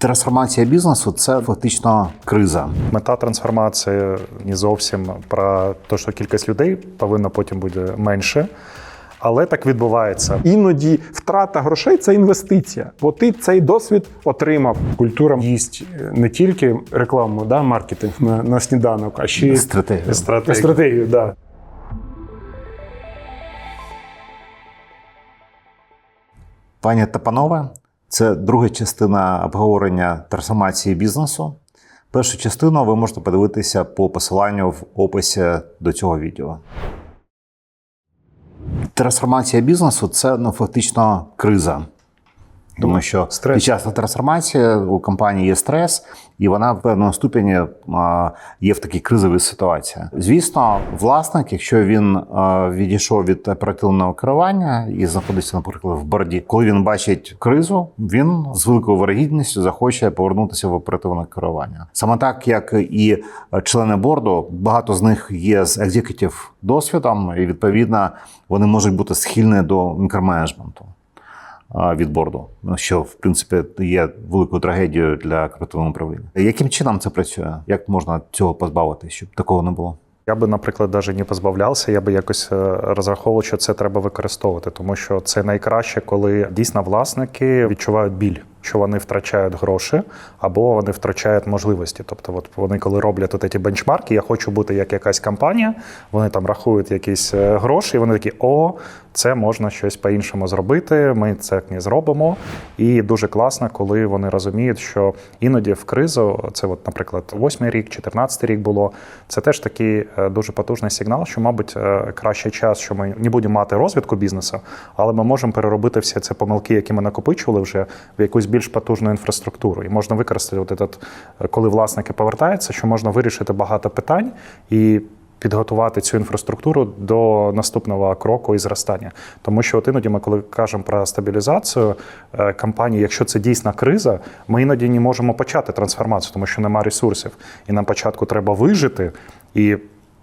Трансформація бізнесу це фактично криза. Мета трансформації не зовсім про те, що кількість людей повинна потім буде менше, але так відбувається. Іноді втрата грошей це інвестиція, бо ти цей досвід отримав. Культура їсть не тільки рекламу, да, маркетинг на, на сніданок, а ще й Стратегія. Стратегія. стратегію. Да. Пані та панове, це друга частина обговорення трансформації бізнесу. Першу частину ви можете подивитися по посиланню в описі до цього відео. Трансформація бізнесу це ну, фактично криза. Тому що стрес. під час трансформації у компанії є стрес, і вона в певному ступені є в такій кризовій ситуації. Звісно, власник, якщо він відійшов від оперативного керування і знаходиться, наприклад, в борді, коли він бачить кризу, він з великою вирогідністю захоче повернутися в оперативне керування. Саме так, як і члени борду, багато з них є з екзекутів досвідом, і відповідно вони можуть бути схильні до мікроменеджменту від борду, що в принципі є великою трагедією для креативного управління. Яким чином це працює? Як можна цього позбавитися, щоб такого не було? Я би, наприклад, навіть не позбавлявся, я би якось е, розраховував, що це треба використовувати, тому що це найкраще, коли дійсно власники відчувають біль, що вони втрачають гроші або вони втрачають можливості. Тобто, от вони коли роблять от ці бенчмарки, я хочу бути як якась компанія, вони там рахують якісь е, гроші, і вони такі, о, це можна щось по-іншому зробити. Ми це не зробимо. І дуже класно, коли вони розуміють, що іноді в кризу, це, от, наприклад, восьмий рік, 14 рік було. Це теж такий е, дуже потужний сигнал, що, мабуть, е, кращий час, що ми не будемо мати розвитку бізнесу, але ми можемо переробити всі ці помилки, які ми накопичували вже в якусь більш потужну інфраструктуру. І можна використати, от этот, е, коли власники повертаються, що можна вирішити багато питань і підготувати цю інфраструктуру до наступного кроку і зростання. Тому що от іноді ми, коли кажемо про стабілізацію е, компанії, якщо це дійсна криза, ми іноді не можемо почати трансформацію, тому що немає ресурсів. І нам початку треба вижити і.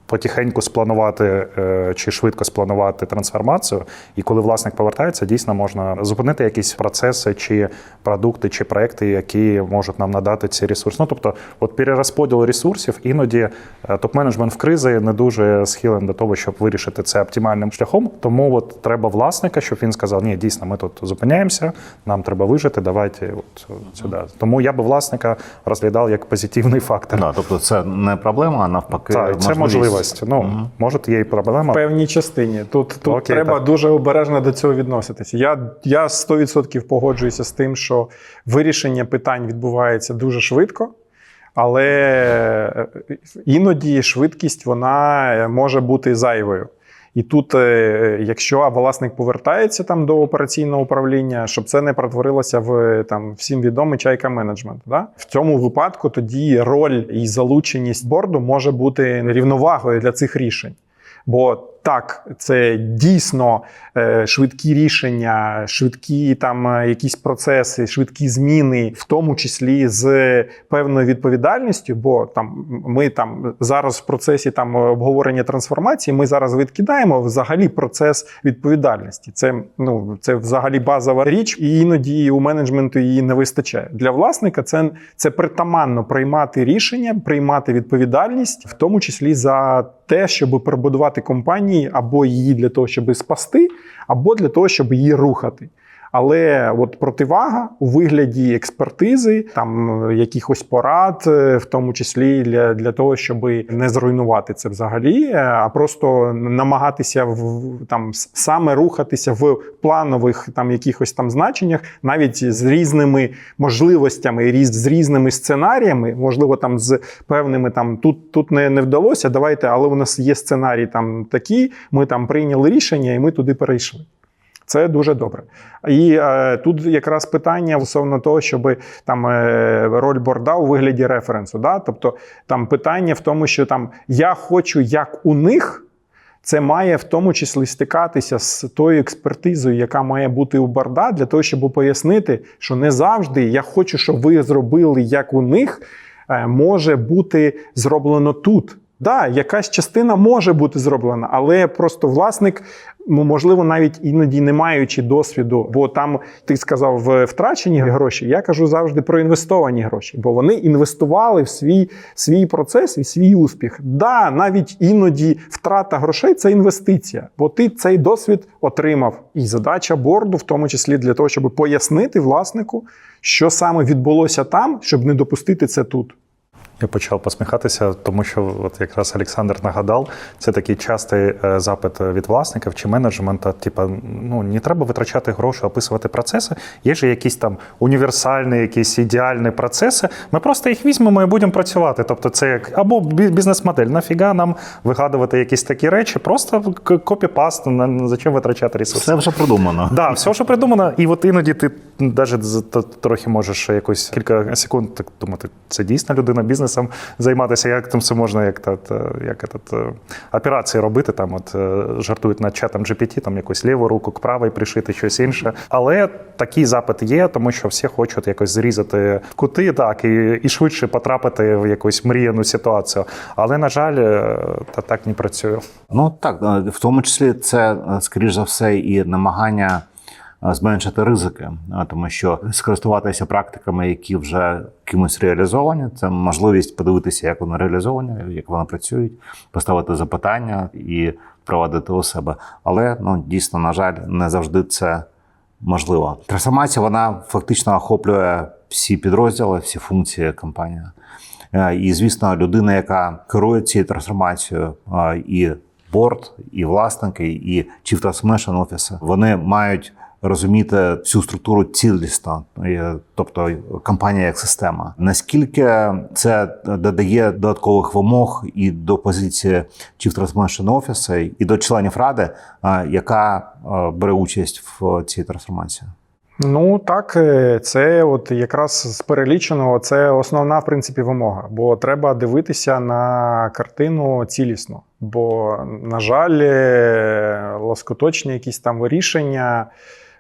Потихеньку спланувати е, чи швидко спланувати трансформацію, і коли власник повертається, дійсно можна зупинити якісь процеси, чи продукти, чи проекти, які можуть нам надати ці ресурси. Ну тобто, от перерозподіл ресурсів іноді е, топ-менеджмент в кризі не дуже схилен до того, щоб вирішити це оптимальним шляхом. Тому от треба власника, щоб він сказав: ні, дійсно, ми тут зупиняємося, нам треба вижити. Давайте от сюди. Тому я би власника розглядав як позитивний фактор. Да, тобто це не проблема, а навпаки, Так, це можливість. Ну, може, є і проблема. В певній частині. Тут, тут Окей, треба так. дуже обережно до цього відноситися. Я, я 100% погоджуюся з тим, що вирішення питань відбувається дуже швидко. Але е, іноді швидкість вона може бути зайвою. І тут, е, якщо власник повертається там до операційного управління, щоб це не перетворилося в там всім відомий чайка менеджмент. Да? В цьому випадку тоді роль і залученість борду може бути рівновагою для цих рішень. Бо так, це дійсно е, швидкі рішення, швидкі там е, якісь процеси, швидкі зміни, в тому числі з певною відповідальністю. Бо там ми там зараз в процесі там обговорення трансформації, ми зараз відкидаємо взагалі процес відповідальності. Це ну це взагалі базова річ, і іноді у менеджменту її не вистачає. Для власника це, це притаманно приймати рішення, приймати відповідальність, в тому числі за те, щоб перебудувати компанії або її для того, щоб спасти, або для того, щоб її рухати. Але от противага у вигляді експертизи, там е, якихось порад, е, в тому числі для, для того, щоб не зруйнувати це взагалі, е, а просто намагатися в там саме рухатися в планових там якихось там значеннях, навіть з різними можливостями, різ- з різними сценаріями, можливо, там з певними там тут, тут не, не вдалося. Давайте, але у нас є сценарій там такі. Ми там прийняли рішення, і ми туди перейшли. Це дуже добре. І е, тут якраз питання стосовно того, щоб там е, роль борда у вигляді референсу. Да? Тобто там питання в тому, що там я хочу як у них. Це має в тому числі стикатися з тою експертизою, яка має бути у борда, для того, щоб пояснити, що не завжди я хочу, щоб ви зробили як у них, е, може бути зроблено тут. Да, якась частина може бути зроблена, але просто власник, можливо, навіть іноді не маючи досвіду, бо там ти сказав втрачені гроші. Я кажу завжди про інвестовані гроші, бо вони інвестували в свій, свій процес і свій успіх. Да, навіть іноді втрата грошей це інвестиція, бо ти цей досвід отримав. І задача борду, в тому числі для того, щоб пояснити власнику, що саме відбулося там, щоб не допустити це тут. Я почав посміхатися, тому що от якраз Олександр нагадав, це такий частий е, запит від власників чи менеджмента. Типа, ну не треба витрачати гроші, описувати процеси. Є ж якісь там універсальні, якісь ідеальні процеси. Ми просто їх візьмемо і будемо працювати. Тобто, це як або бі- бізнес-модель. Нафіга нам вигадувати якісь такі речі, просто копі-паст, зачем витрачати ресурси. Все вже продумано. Да, все, що придумано, і от іноді ти навіть трохи можеш якось кілька секунд так думати, це дійсно людина бізнесом займатися, як там все можна, як тат, е, як этот, е, операції робити. Там от е, жартують над чатом GPT, там якусь ліву руку к правій пришити, щось інше. Але такий запит є, тому що всі хочуть якось зрізати кути, так і, і швидше потрапити в якусь мріяну ситуацію. Але на жаль, е, та так не працює. Ну так, в тому числі це, скоріш за все, і намагання зменшити ризики, е, тому що скористуватися практиками, які вже кимось реалізовані, це можливість подивитися, як вони реалізовані, як вони працюють, поставити запитання і впровадити у себе. Але ну дійсно, на жаль, не завжди це можливо. Трансформація вона фактично охоплює всі підрозділи, всі функції компанії. Е, І, звісно, людина, яка керує цією трансформацією, е, і борд, і власники, і Chief Transformation Office, вони мають розуміти всю структуру цілісно, тобто компанія як система. Наскільки це додає додаткових вимог і до позиції Chief Transformation Office, і до членів ради, е, яка е, бере участь в цій трансформації? Ну так, е, це от якраз з переліченого це основна в принципі вимога, бо треба дивитися на картину цілісно. Бо, на жаль, лоскоточні якісь там рішення.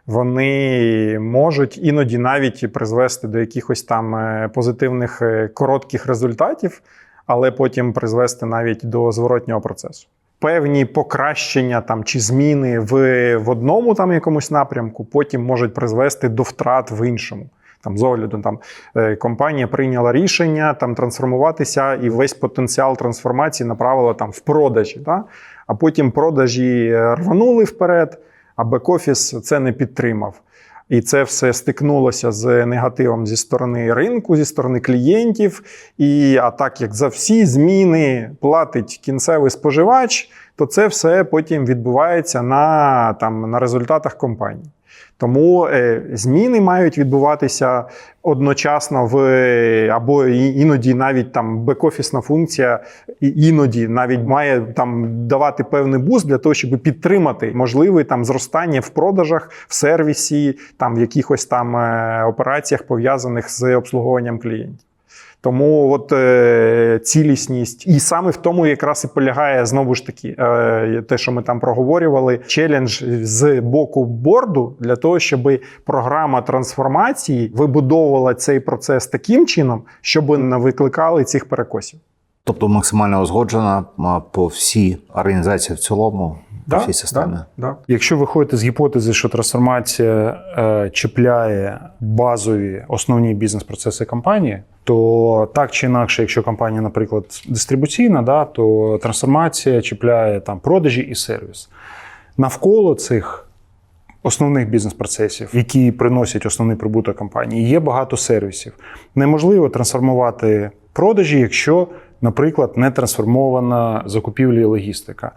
Вони можуть іноді навіть призвести до якихось там е, позитивних е, коротких результатів, але потім призвести навіть до зворотнього процесу. Певні покращення там чи зміни в, в одному там якомусь напрямку, потім можуть призвести до втрат в іншому. Там з огляду там е, компанія прийняла рішення там трансформуватися, і весь потенціал трансформації направила там в продажі. Да? А потім продажі рванули вперед, а бек-офіс це не підтримав. І це все стикнулося з негативом зі сторони ринку, зі сторони клієнтів. І а так як за всі зміни платить кінцевий споживач, то це все потім відбувається на, там, на результатах компанії. Тому е, зміни мають відбуватися одночасно в або іноді навіть там бек-офісна функція іноді навіть має там давати певний буст для того, щоб підтримати можливе там зростання в продажах, в сервісі, там в якихось там е, операціях пов'язаних з обслуговуванням клієнтів. Тому от е, цілісність, і саме в тому якраз і полягає знову ж таки е, те, що ми там проговорювали, челендж з боку борду для того, щоб програма трансформації вибудовувала цей процес таким чином, щоб не викликали цих перекосів. Тобто максимально узгоджена по всій організації в цілому, по всій системі. Да, да. Якщо виходити з гіпотези, що трансформація е, чіпляє базові основні бізнес-процеси компанії, то так чи інакше, якщо компанія, наприклад, дистрибуційна, да, то трансформація чіпляє там продажі і сервіс. Навколо цих основних бізнес-процесів, які приносять основний прибуток компанії, є багато сервісів. Неможливо трансформувати продажі, якщо, наприклад, не трансформована закупівля і логістика.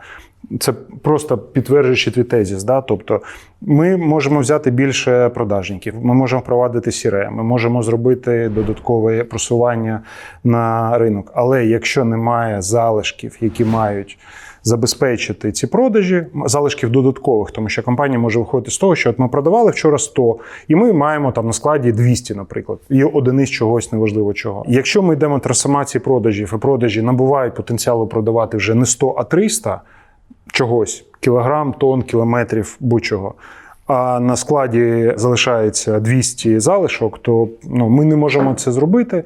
Це просто підтверджуючи твій тезіс. Да? Тобто ми можемо взяти більше продажників, ми можемо впровадити CRM, ми можемо зробити додаткове просування на ринок. Але якщо немає залишків, які мають забезпечити ці продажі, залишків додаткових, тому що компанія може виходити з того, що от ми продавали вчора 100, і ми маємо там на складі 200, наприклад, і одиниць чогось неважливо чого. Якщо ми йдемо трансформації продажів, і продажі набувають потенціалу продавати вже не 100, а 300 чогось кілограм, тонн, кілометрів, будь-чого. А на складі залишається 200 залишок, то ну, ми не можемо це зробити.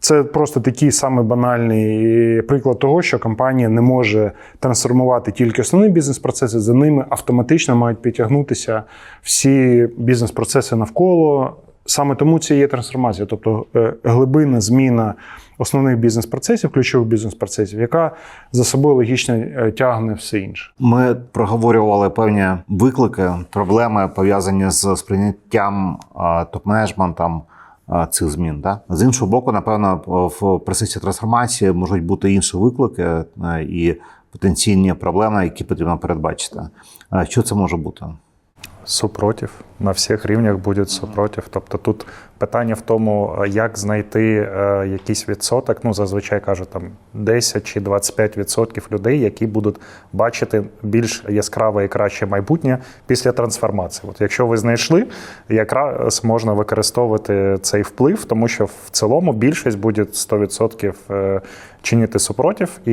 Це просто такий самий банальний приклад того, що компанія не може трансформувати тільки основні бізнес-процеси, за ними автоматично мають підтягнутися всі бізнес-процеси навколо. Саме тому це є трансформація, тобто е, глибинна зміна основних бізнес-процесів, ключових бізнес-процесів, яка за собою логічно е, тягне все інше. Ми проговорювали певні виклики, проблеми пов'язані з сприйняттям топ-менеджментом цих змін. Да? З іншого боку, напевно, в процесі трансформації можуть бути інші виклики е, і потенційні проблеми, які потрібно передбачити. Що це може бути? Супротив. На всіх рівнях буде супротив. Тобто тут питання в тому, як знайти е, якийсь відсоток. Ну, зазвичай кажуть, там 10 чи 25 відсотків людей, які будуть бачити більш яскраве і краще майбутнє після трансформації. От якщо ви знайшли, якраз можна використовувати цей вплив, тому що в цілому більшість буде 100% е, чинити супротив, і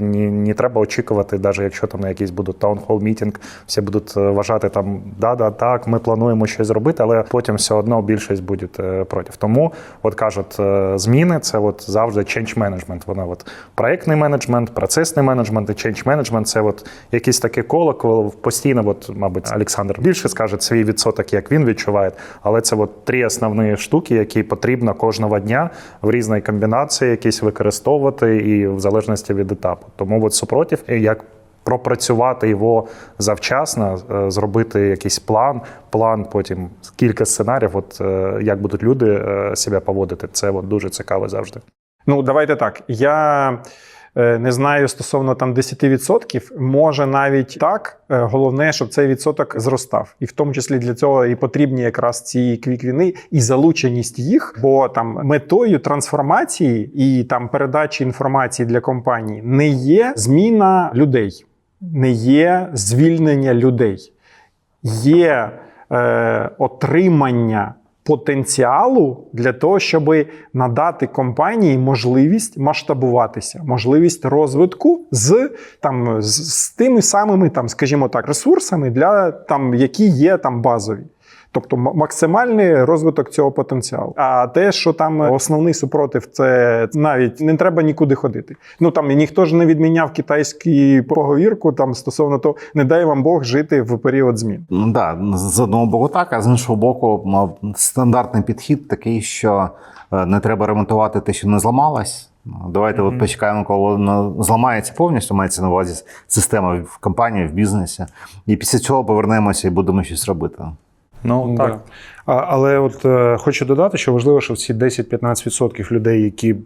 не, не треба очікувати, навіть якщо там на якийсь будуть таунхол мітінг, всі будуть е, вважати там да-да, так, ми плануємо щось зробити, але потім все одно більшість буде проти. Тому, от кажуть, е, зміни це от завжди change management. Вона от проектний менеджмент, процесний менеджмент і change management – це от якісь таке коло, коли постійно, от, мабуть, Олександр більше скаже свій відсоток, як він відчуває, але це от три основні штуки, які потрібно кожного дня в різній комбінації якісь використовувати і в залежності від етапу. Тому от супротив, як пропрацювати його завчасно, е, зробити якийсь план, план, потім кілька сценаріїв, от е, як будуть люди е, себе поводити. Це от дуже цікаво завжди. Ну, давайте так. Я не знаю стосовно там 10%, може навіть так. Е, Головне, щоб цей відсоток зростав. І в тому числі для цього і потрібні якраз ці квіквіни і залученість їх, бо там метою трансформації і там передачі інформації для компанії не є зміна людей, не є звільнення людей, є е, отримання потенціалу для того, щоб надати компанії можливість масштабуватися, можливість розвитку з там з, з тими самими, там, скажімо так, ресурсами, для там, які є там базові. Тобто максимальний розвиток цього потенціалу. А те, що там основний супротив, це навіть не треба нікуди ходити. Ну там ніхто ж не відміняв китайську поговірку там стосовно того, не дай вам Бог жити в період змін. Ну да, з одного боку так, а з іншого боку, м, стандартний підхід такий, що е, не треба ремонтувати те, що не зламалось. Давайте от почекаємо, коли воно зламається повністю, мається на увазі система в компанії, в бізнесі. І після цього повернемося і будемо щось робити. Ну так. Да. А, але от е, хочу додати, що важливо, що ці 10-15% людей, які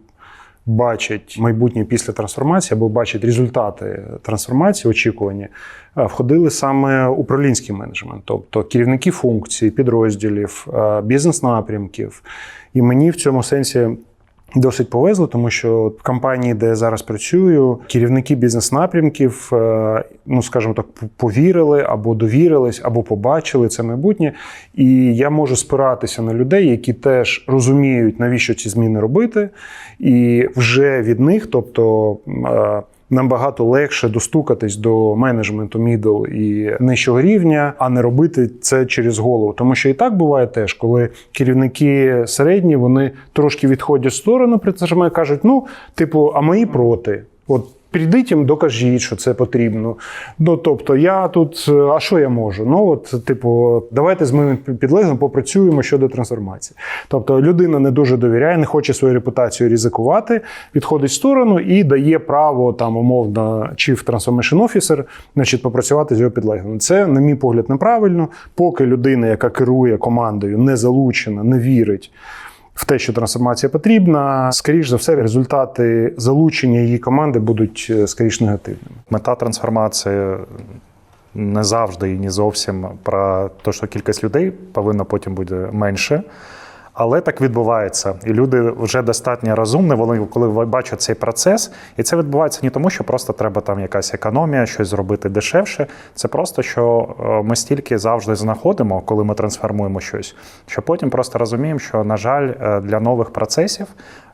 бачать майбутнє після трансформації або бачать результати трансформації, очікувані, е, входили саме управлінський менеджмент, тобто керівники функцій, підрозділів, е, бізнес-напрямків. І мені в цьому сенсі. Досить повезло, тому що в компанії, де я зараз працюю, керівники бізнес-напрямків, е, ну скажімо так, повірили або довірились, або побачили це майбутнє. І я можу спиратися на людей, які теж розуміють, навіщо ці зміни робити, і вже від них, тобто. Набагато легше достукатись до менеджменту мідл і нижчого рівня, а не робити це через голову. Тому що і так буває теж, коли керівники середні вони трошки відходять в сторону, при цьому і кажуть: ну, типу, а мої проти. От Прийдіть їм, докажіть, що це потрібно. Ну тобто, я тут, а що я можу? Ну от, типу, давайте з моїм підлеглим попрацюємо щодо трансформації. Тобто, людина не дуже довіряє, не хоче свою репутацію ризикувати, відходить в сторону і дає право там умовно Chief Transformation Officer, значить, попрацювати з його підлеглим. Це, на мій погляд, неправильно. Поки людина, яка керує командою, не залучена, не вірить в те, що трансформація потрібна, скоріш за все, результати залучення її команди будуть е, скоріш негативними. Мета трансформації не завжди і не зовсім про те, що кількість людей повинна потім бути менше. Але так відбувається, і люди вже достатньо розумні, вони коли бачать цей процес, і це відбувається не тому, що просто треба там якась економія, щось зробити дешевше. Це просто що е, ми стільки завжди знаходимо, коли ми трансформуємо щось, що потім просто розуміємо, що на жаль, е, для нових процесів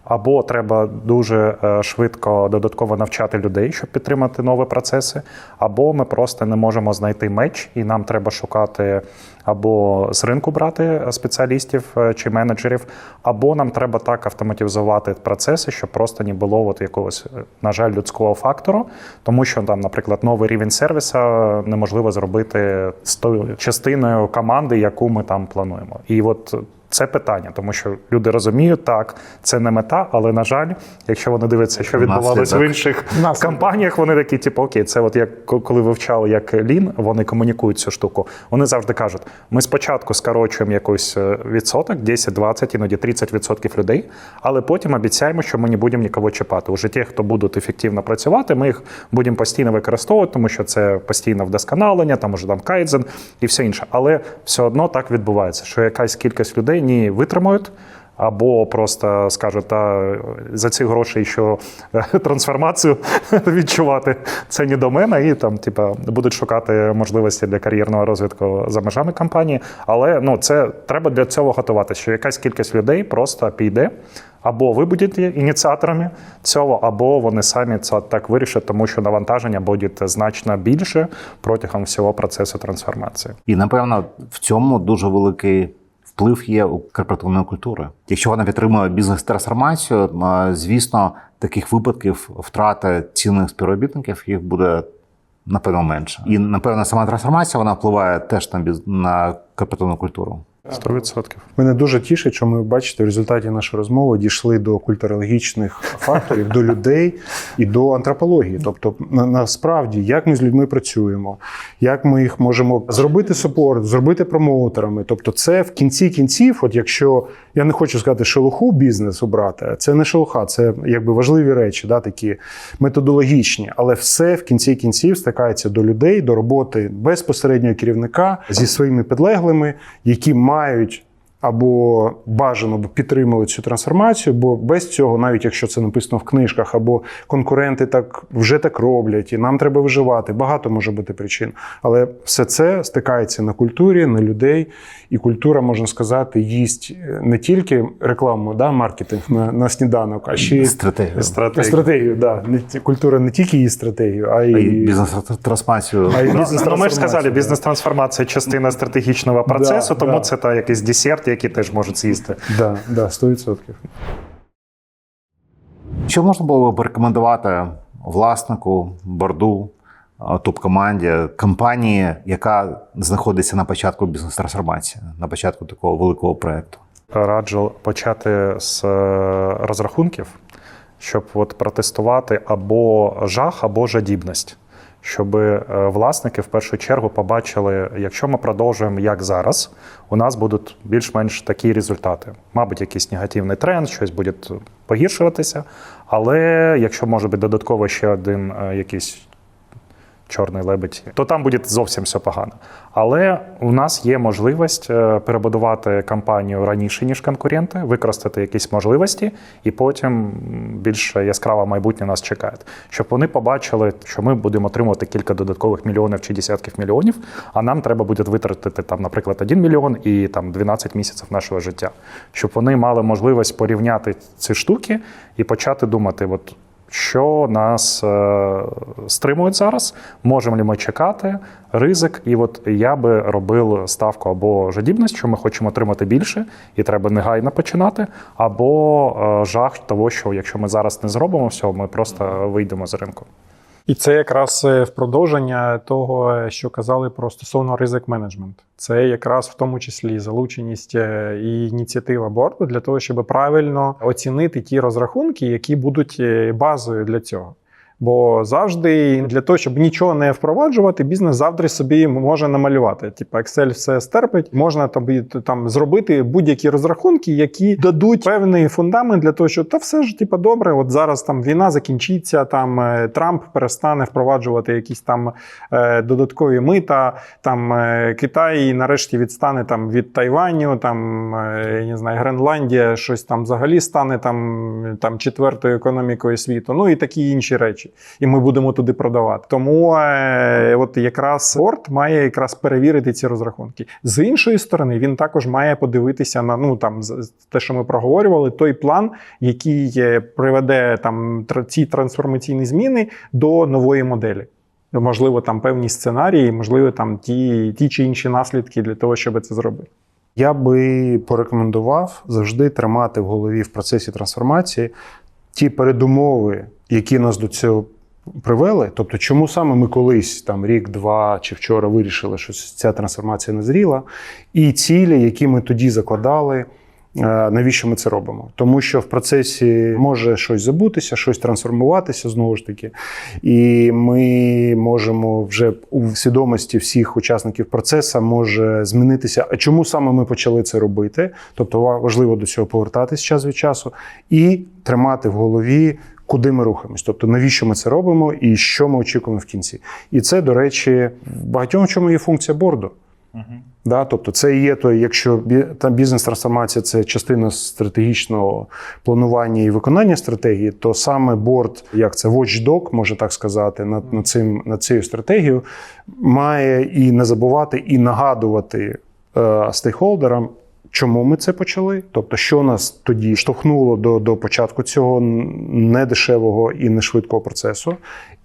Або треба дуже е, швидко додатково навчати людей, щоб підтримати нові процеси, або ми просто не можемо знайти меч, і нам треба шукати або з ринку брати спеціалістів е, чи менеджерів, або нам треба так автоматизувати процеси, щоб просто не було от якогось, е, на жаль, людського фактору, тому що там, наприклад, новий рівень сервіса неможливо зробити з тою частиною команди, яку ми там плануємо. І от це питання, тому що люди розуміють, так, це не мета, але на жаль, якщо вони дивляться, що відбувалося в інших Наслідок. компаніях, вони такі, типу, окей, це от як коли вивчали як лін, вони комунікують цю штуку. Вони завжди кажуть: ми спочатку скорочуємо якийсь е, відсоток, 10, 20, іноді 30% людей, але потім обіцяємо, що ми не будемо нікого чіпати. Уже ті, хто будуть ефективно працювати, ми їх будемо постійно використовувати, тому що це постійне вдосконалення, там уже там кайдзен і все інше. Але все одно так відбувається, що якась кількість людей не витримають. Або просто скажуть, та за ці гроші що е, трансформацію відчувати це не до мене, і там, типа, будуть шукати можливості для кар'єрного розвитку за межами компанії. Але ну це треба для цього готуватися, що якась кількість людей просто піде. Або ви будете ініціаторами цього, або вони самі це так вирішать, тому що навантаження буде значно більше протягом всього процесу трансформації. І напевно в цьому дуже великий вплив є у корпоративної культури. Якщо вона підтримує бізнес-трансформацію, звісно, таких випадків втрати цінних співробітників їх буде напевно менше. І напевно сама трансформація вона впливає теж на на корпоративну культуру. 100%. Мене дуже тішить, що ми бачите, в результаті нашої розмови дійшли до культурологічних факторів, до людей і до антропології. Тобто, насправді, як ми з людьми працюємо, як ми їх можемо зробити супорт, зробити промоутерами. Тобто, це в кінці кінців, от якщо я не хочу сказати шелуху бізнесу брати, це не шелуха, це якби важливі речі, да, такі методологічні, але все в кінці кінців стикається до людей, до роботи безпосереднього керівника зі своїми підлеглими, які мають. Або бажано б підтримали цю трансформацію, бо без цього, навіть якщо це написано в книжках, або конкуренти так вже так роблять, і нам треба виживати. Багато може бути причин. Але все це стикається на культурі, на людей, і культура, можна сказати, їсть не тільки рекламу, да, маркетинг на, на сніданок, а ще й Стратегію. Стратегія. стратегію. Да. Культура не тільки їсть стратегію, а й І бізнес-трансформацію. А й ну, ми ж сказали, бізнес-трансформація частина стратегічного процесу, Да, тому да. це та якийсь десерт, який теж можуть з'їсти. Да, да, 100%. Що можна було б рекомендувати власнику, борду, е, топ-команді, компанії, яка знаходиться на початку бізнес-трансформації, на початку такого великого проекту? Раджу почати з е, розрахунків, щоб от протестувати або жах, або жадібність. Щоб е, власники в першу чергу побачили, якщо ми продовжуємо як зараз, у нас будуть більш-менш такі результати. Мабуть, якийсь негативний тренд, щось буде погіршуватися. Але якщо може бути додатково ще один е, якийсь чорний лебедь, то там буде зовсім все погано. Але у нас є можливість е, перебудувати компанію раніше, ніж конкуренти, використати якісь можливості, і потім більш яскраве майбутнє нас чекає. Щоб вони побачили, що ми будемо отримувати кілька додаткових мільйонів чи десятків мільйонів, а нам треба буде витратити там, наприклад, 1 мільйон і там 12 місяців нашого життя. Щоб вони мали можливість порівняти ці штуки і почати думати, от що нас е, стримують зараз, можемо ли ми чекати, ризик. І от я би робив ставку або жадібність, що ми хочемо отримати більше, і треба негайно починати, або е, жах того, що якщо ми зараз не зробимо всього, ми просто вийдемо з ринку. І це якраз е, в продовження того, що казали про стосовно ризик менеджмент. Це якраз в тому числі залученість е, і ініціатива борду для того, щоб правильно оцінити ті розрахунки, які будуть е, базою для цього. Бо завжди для того, щоб нічого не впроваджувати, бізнес завжди собі може намалювати. Типу Excel все стерпить, можна тобі там зробити будь-які розрахунки, які дадуть певний фундамент для того, що та все ж типу, добре. От зараз там війна закінчиться, там е, Трамп перестане впроваджувати якісь там е, додаткові мита. Там е, Китай нарешті відстане там від Тайваню, там я не знаю, Гренландія щось там взагалі стане там, там четвертою економікою світу. Ну і такі інші речі. Речі, і ми будемо туди продавати. Тому е, от якраз борт має якраз перевірити ці розрахунки. З іншої сторони, він також має подивитися на ну там те, що ми проговорювали, той план, який е, приведе там ці трансформаційні зміни до нової моделі. Можливо, там певні сценарії, можливо, там ті, ті чи інші наслідки для того, щоб це зробити. Я би порекомендував завжди тримати в голові в процесі трансформації ті передумови, які нас до цього привели. Тобто, чому саме ми колись, там рік, два чи вчора вирішили, що ця трансформація назріла, і цілі, які ми тоді закладали. е, Навіщо ми це робимо? Тому що в процесі може щось забутися, щось трансформуватися знову ж таки, і ми можемо вже у свідомості всіх учасників процесу може змінитися. А чому саме ми почали це робити? Тобто важливо до цього повертатись час від часу і тримати в голові. Куди ми рухаємось, тобто навіщо ми це робимо і що ми очікуємо в кінці. І це, до речі, в багатьом чому є функція борду. Да, тобто, це і є той, якщо там бізнес-трансформація це частина стратегічного планування і виконання стратегії, то саме борд, як це watchdog, може так сказати, над, над, цим, над цією стратегією, має і не забувати, і нагадувати е, стейкхолдерам. Чому ми це почали? Тобто, що нас тоді штовхнуло до, до початку цього недешевого і нешвидкого процесу,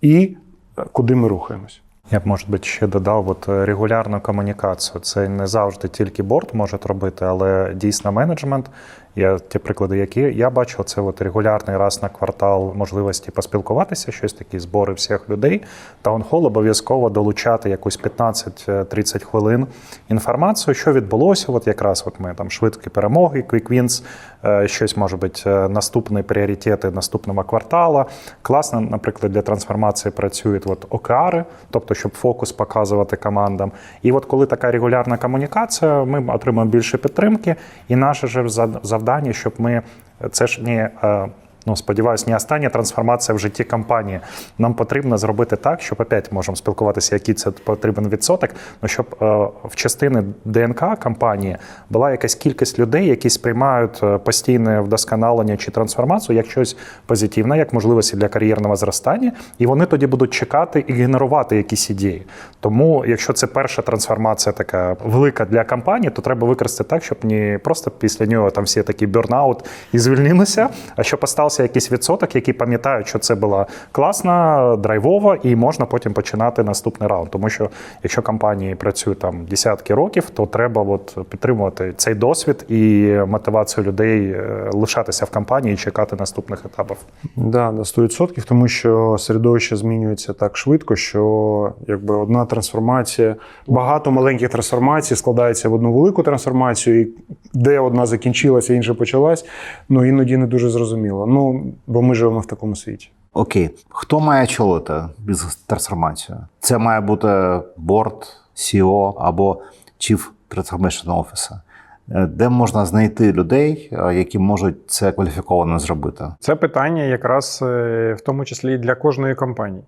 і е, куди ми рухаємось? Я б, може бути, ще додав от е, регулярну комунікацію. Це не завжди тільки борт може робити, але дійсно менеджмент. Я ті приклади, які я бачив, це от регулярний раз на квартал можливості поспілкуватися, щось такі збори всіх людей. Таунхол обов'язково долучати якусь 15-30 хвилин інформацію, що відбулося. От якраз от ми там швидкі перемоги, wins, е, щось може бути е, наступні пріоритети наступного квартала. Класно, наприклад, для трансформації працюють от ОКРи, тобто щоб фокус показувати командам. І от коли така регулярна комунікація, ми отримуємо більше підтримки, і наше ж зад- завдання, щоб ми це ж не. Ну, сподіваюся, не остання трансформація в житті компанії. Нам потрібно зробити так, щоб опять можемо спілкуватися, який це потрібен відсоток. Ну щоб е, в частини ДНК компанії була якась кількість людей, які сприймають е, постійне вдосконалення чи трансформацію як щось позитивне, як можливості для кар'єрного зростання, і вони тоді будуть чекати і генерувати якісь ідеї. Тому, якщо це перша трансформація така велика для компанії, то треба використати так, щоб не просто після нього там всі такі бюрнаут і звільнилися, а щоб остався якийсь відсоток, який пам'ятають, що це була класна, драйвова, і можна потім починати наступний раунд. Тому що якщо компанії працюють там десятки років, то треба от підтримувати цей досвід і мотивацію людей е, лишатися в компанії і чекати наступних етапів. Да, на 100%, тому що середовище змінюється так швидко, що якби одна трансформація, багато маленьких трансформацій складається в одну велику трансформацію, і де одна закінчилася, інша почалась. Ну іноді не дуже зрозуміло. Ну бо ми живемо в такому світі. Окей, хто має очолити бізнес-трансформацію? Це має бути борд, CEO або Chief Transformation Officer. Е, Де можна знайти людей, е, які можуть це кваліфіковано зробити? Це питання якраз е, в тому числі і для кожної компанії.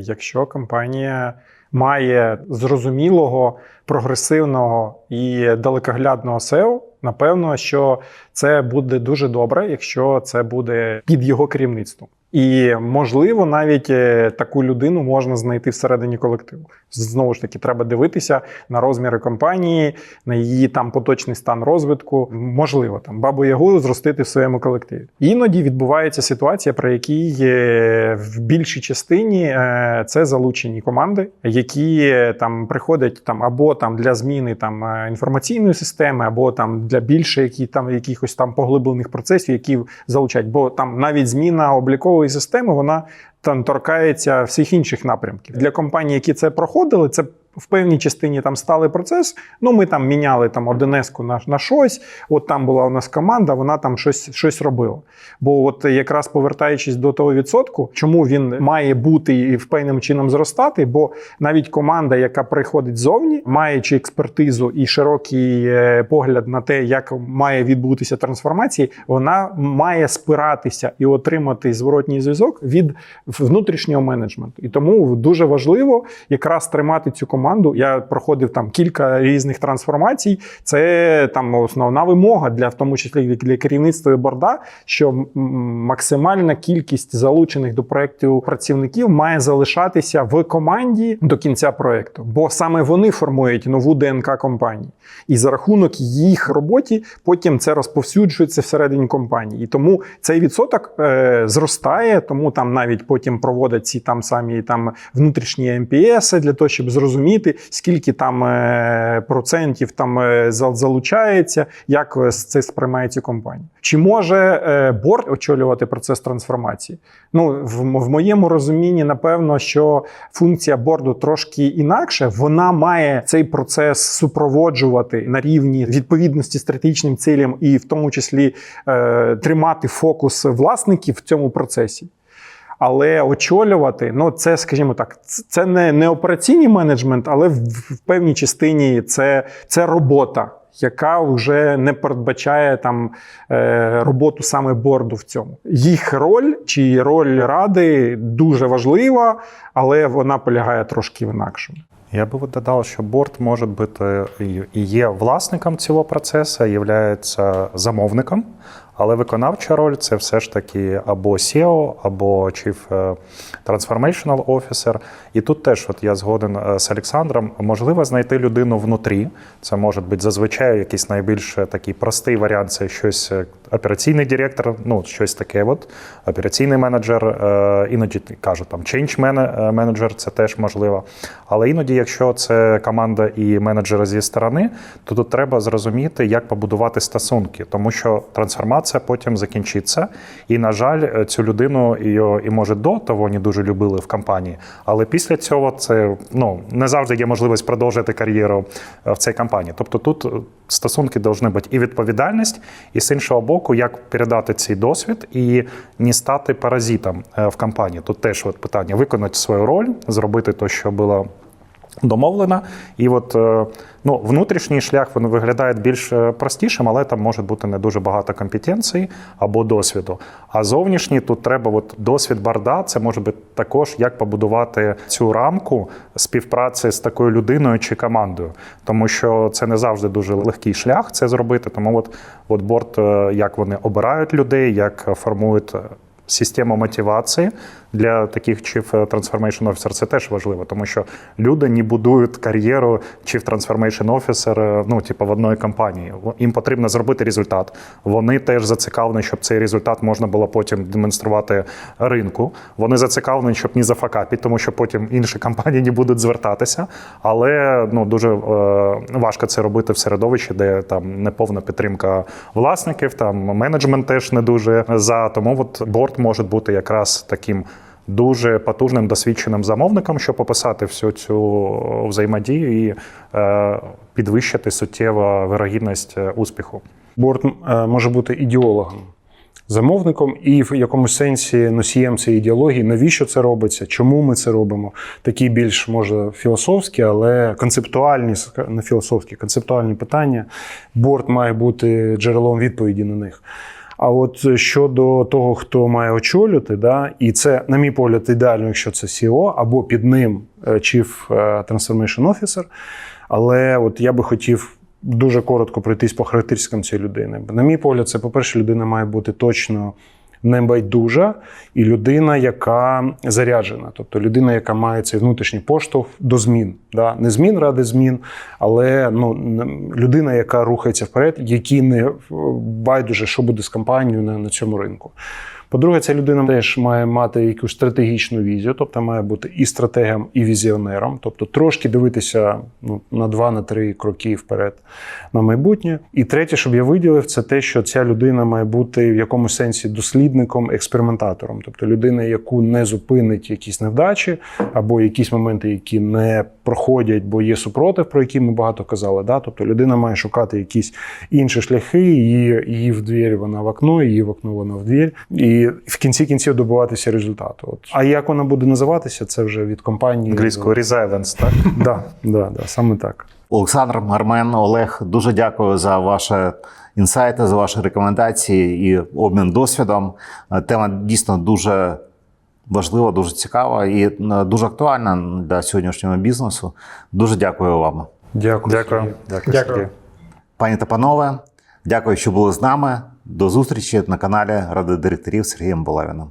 Якщо компанія має зрозумілого, прогресивного і далекоглядного SEO, напевно, що це буде дуже добре, якщо це буде під його керівництвом. І можливо, навіть е, таку людину можна знайти всередині колективу. Знову ж таки, треба дивитися на розміри компанії, на її там поточний стан розвитку. Можливо, там бабу ягу зростити в своєму колективі. Іноді відбувається ситуація, при якій е, в більшій частині е, це залучені команди, які там приходять там або там для зміни там інформаційної системи, або там для більше які там якихось там поглиблених процесів, які залучать. Бо там навіть зміна облікової системи вона там торкається всіх інших напрямків для компаній, які це проходили. Це в певній частині там сталий процес. Ну, ми там міняли там одинеску на, на щось. От там була у нас команда, вона там щось, щось робила. Бо от якраз повертаючись до того відсотку, чому він має бути і в певним чином зростати, бо навіть команда, яка приходить ззовні, маючи експертизу і широкий е, погляд на те, як має відбутися трансформація, вона має спиратися і отримати зворотній зв'язок від внутрішнього менеджменту. І тому дуже важливо якраз тримати цю команду команду. Я проходив там кілька різних трансформацій. Це там основна вимога для в тому числі для керівництва і борда, що максимальна кількість залучених до проєктів працівників має залишатися в команді до кінця проєкту, бо саме вони формують нову ДНК компанії, і за рахунок їх роботі потім це розповсюджується всередині компанії. І тому цей відсоток е, зростає, тому там навіть потім проводять ці там самі там внутрішні МПС для того, щоб зрозуміти, скільки там е, процентів там е, залучається, як е, це сприймає ці компанії. Чи може борт очолювати процес трансформації? Ну, в, моєму розумінні, напевно, що функція борду трошки інакше. Вона має цей процес супроводжувати на рівні відповідності стратегічним цілям, і в тому числі тримати фокус власників в цьому процесі. Але очолювати, ну це, скажімо так, це не, не операційний менеджмент, але в, в певній частині це, це робота, яка вже не передбачає там е, роботу саме борду в цьому. Їх роль чи роль ради дуже важлива, але вона полягає трошки в інакшому. Я би додав, що борт може бути і є власником цього процесу, є замовником, але виконавча роль це все ж таки або SEO, або Chief е, Transformational Officer. І тут теж от я згоден е, з Олександром. Можливо знайти людину внутрі. Це може бути зазвичай якийсь найбільш е, такий простий варіант. Це щось операційний директор, ну щось таке. От операційний менеджер, іноді кажуть там change менеджер, це теж можливо. Але іноді, якщо це команда і менеджери зі сторони, то тут треба зрозуміти, як побудувати стосунки, тому що трансформація потім закінчиться. І, на жаль, е, цю людину і, і може до того не дуже любили в компанії. Але після цього це ну не завжди є можливість продовжити кар'єру е, в цій компанії. Тобто тут е, стосунки повинні бути і відповідальність, і з іншого боку, як передати цей досвід і не стати паразитом в компанії. Тут теж от питання виконати свою роль, зробити те, що було домовлено. І от е, ну, внутрішній шлях він виглядає більш е, простішим, але там може бути не дуже багато компетенцій або досвіду. А зовнішній тут треба от досвід барда, це може бути також як побудувати цю рамку співпраці з такою людиною чи командою, тому що це не завжди дуже легкий шлях це зробити. Тому от, от борт, е, як вони обирають людей, як формують. Е, Систему мотивації для таких Chief Transformation Officer це теж важливо, тому що люди не будують кар'єру Chief Transformation Officer, ну, типу, в одній компанії. Їм потрібно зробити результат. Вони теж зацікавлені, щоб цей результат можна було потім демонструвати ринку. Вони зацікавлені, щоб не зафакапити, тому що потім інші компанії не будуть звертатися. Але ну, дуже е, важко це робити в середовищі, де там неповна підтримка власників, там менеджмент теж не дуже за. Тому от борт може бути якраз таким. Дуже потужним досвідченим замовником, щоб описати всю цю взаємодію і е, підвищити суттєво вирогідність е, успіху. Борт е, може бути ідеологом, замовником і в якомусь сенсі носієм цієї ідеології. Навіщо це робиться? Чому ми це робимо? Такі більш може філософські, але концептуальні, не філософські, концептуальні питання. Борт має бути джерелом відповіді на них. А от щодо того, хто має очолювати, да, і це, на мій погляд, ідеально, якщо це CEO, або під ним е, Chief е, Transformation Officer. Але от я би хотів дуже коротко пройтись по характеристикам цієї людини. На мій погляд, це, по-перше, людина має бути точно небайдужа і людина, яка заряджена, тобто людина, яка має цей внутрішній поштовх до змін. Да? Не змін ради змін, але ну, людина, яка рухається вперед, якій не е, байдуже, що буде з компанією на, на цьому ринку. По-друге, ця людина теж має мати якусь стратегічну візію, тобто має бути і стратегом, і візіонером, тобто трошки дивитися ну, на два, на три кроки вперед на майбутнє. І третє, щоб я виділив, це те, що ця людина має бути в якомусь сенсі дослідником, експериментатором, тобто людина, яку не зупинить якісь невдачі або якісь моменти, які не проходять, бо є супротив, про які ми багато казали. Да? Тобто людина має шукати якісь інші шляхи, її, її в двері вона в окно, її в окно вона в двір. І в кінці кінців добиватися результату. От. А як вона буде називатися, це вже від компанії. Англійською resilience, так? Да, да, да, саме так. Олександр Армен, Олег, дуже дякую за ваші інсайти, за ваші рекомендації і обмін досвідом. Тема дійсно дуже важлива, дуже цікава і е, дуже актуальна для сьогоднішнього бізнесу. Дуже дякую вам. Дякую. Дякую. Дякую, Дякую. Пані та панове, дякую, що були з нами. До зустрічі на каналі Ради директорів Сергієм Булавіним.